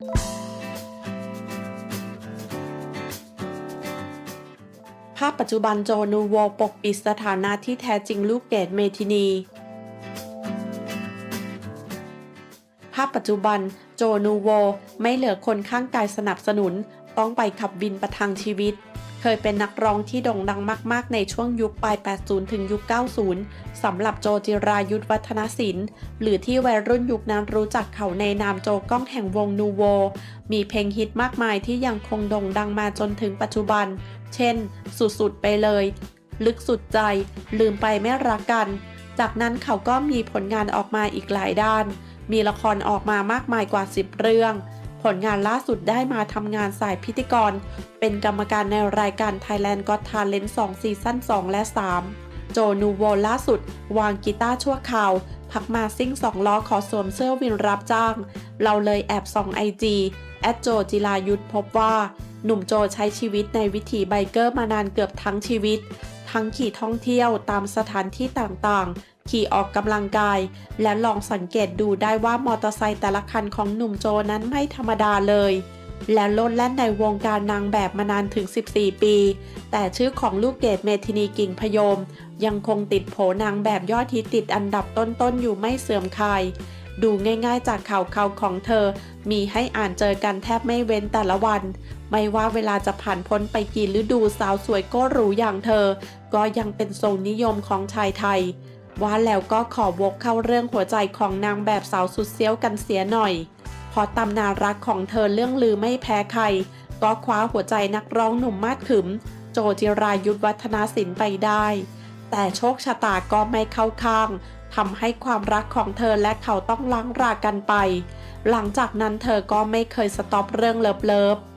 ภาพปัจจุบันโจนูโวปกปิดสถานะที่แท้จริงลูกเกดเมทินี ภาพปัจจุบันโจนูโวไม่เหลือคนข้างกายสนับสนุน ต้องไปขับบินประทังชีวิต เคยเป็นนักร้องที่โด่งดังมาก ๆ ในช่วงยุคปลาย 80 ถึงยุค 90 สำหรับโจจิรายุทธวัฒนศิลป์ หรือที่วัยรุ่นยุคนั้นรู้จักเขาในนามโจก้องแห่งวงนูโว มีเพลงฮิตมากมายที่ยังคงโด่งดังมาจนถึงปัจจุบัน เช่น สุด ๆ ไปเลย ลึกสุดใจ ลืมไปไม่รักกัน จากนั้นเขาก็มีผลงานออกมาอีกหลายด้าน มีละครออกมามากมายกว่า 10 เรื่อง ผลงานล่าสุดได้มาทำงานสายพิธีกร เป็นกรรมการในรายการ Thailand Got Talent 2 ซีซั่น 2 และ 3 โจนูโวล่าสุด วางกีตาร์ชั่วคราว พักมาซิ่งสองล้อขอสวมเสื้อวินรับจ้าง เราเลยแอบส่องไอจีแอดโจจิลายุทธพบว่า หนุ่มโจใช้ชีวิตในวิถีไบเกอร์มานานเกือบทั้งชีวิต ทั้งขี่ท่องเที่ยวตามสถานที่ต่างๆ ขี่ออกกำลังกาย และลองสังเกตดูได้ว่ามอเตอร์ไซค์แต่ละคันของหนุ่มโจนั้นไม่ธรรมดาเลย และโลดแล่นในวงการนางแบบมานานถึง 14 ปี แต่ชื่อของลูกเกดเมทินีกิ่งพยม ยังคงติดโผนางแบบยอดฮิตติดอันดับต้นๆอยู่ไม่เสื่อมคลายดูง่ายๆจากข่าวเขาของเธอ มีให้อ่านเจอกันแทบไม่เว้นแต่ละวัน ไม่ว่าเวลาจะผ่านพ้นไปกี่ฤดูสาวสวยก็หรูอย่างเธอ ก็ยังเป็นทรงนิยมของชายไทย ว่าแล้วก็ขอวกเข้าเรื่องหัวใจของนางแบบสาวสุดเซียวกันเสียหน่อยเพราะตำนานรักของเธอเรื่องลือไม่แพ้ใคร ก็คว้าหัวใจนักร้องหนุ่มมาดขึม โจจิรายุทธวัฒนาศิลป์ไปได้ แต่โชคชะตาก็ไม่เข้าข้างทำให้ความรักของเธอและเขาต้องล้างรากันไป หลังจากนั้นเธอก็ไม่เคยสต็อปเรื่องเลิฟๆ